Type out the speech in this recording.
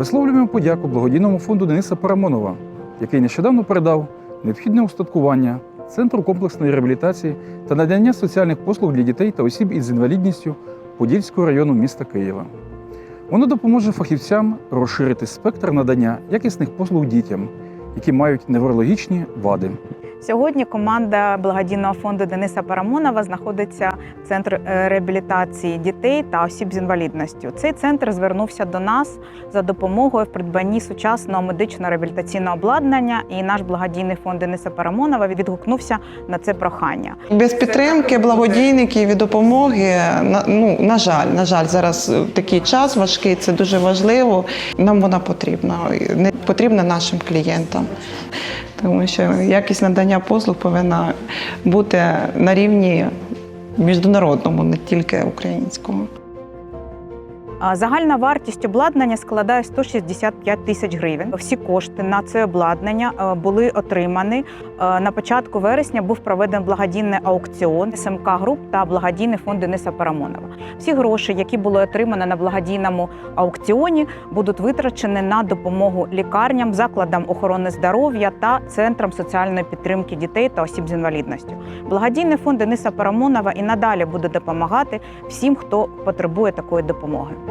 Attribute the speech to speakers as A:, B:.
A: Висловлюємо подяку благодійному фонду Дениса Парамонова, який нещодавно передав необхідне устаткування Центру комплексної реабілітації та надання соціальних послуг для дітей та осіб із інвалідністю Подільського району міста Києва. Воно допоможе фахівцям розширити спектр надання якісних послуг дітям, які мають неврологічні вади.
B: Сьогодні команда благодійного фонду Дениса Парамонова знаходиться в центрі е, реабілітації дітей та осіб з інвалідністю. Цей центр звернувся до нас за допомогою в придбанні сучасного медично-реабілітаційного обладнання, і наш благодійний фонд Дениса Парамонова відгукнувся на це прохання.
C: Без підтримки благодійників і допомоги, ну на жаль, на жаль, зараз такий час важкий. Це дуже важливо. Нам вона потрібна, не потрібна нашим клієнтам. Тому що якість надання послуг повинна бути на рівні міжнародному, не тільки українського.
B: Загальна вартість обладнання складає 165 тисяч гривень. Всі кошти на це обладнання е, були отримані. Е, На початку вересня був проведений благодійний аукціон СМК Груп та благодійний фонд Дениса Парамонова. Всі гроші, які були отримані на благодійному аукціоні, будуть витрачені на допомогу лікарням, закладам охорони здоров'я та центрам соціальної підтримки дітей та осіб з інвалідністю. Благодійний фонд Дениса Парамонова і надалі буде допомагати всім, хто потребує такої допомоги.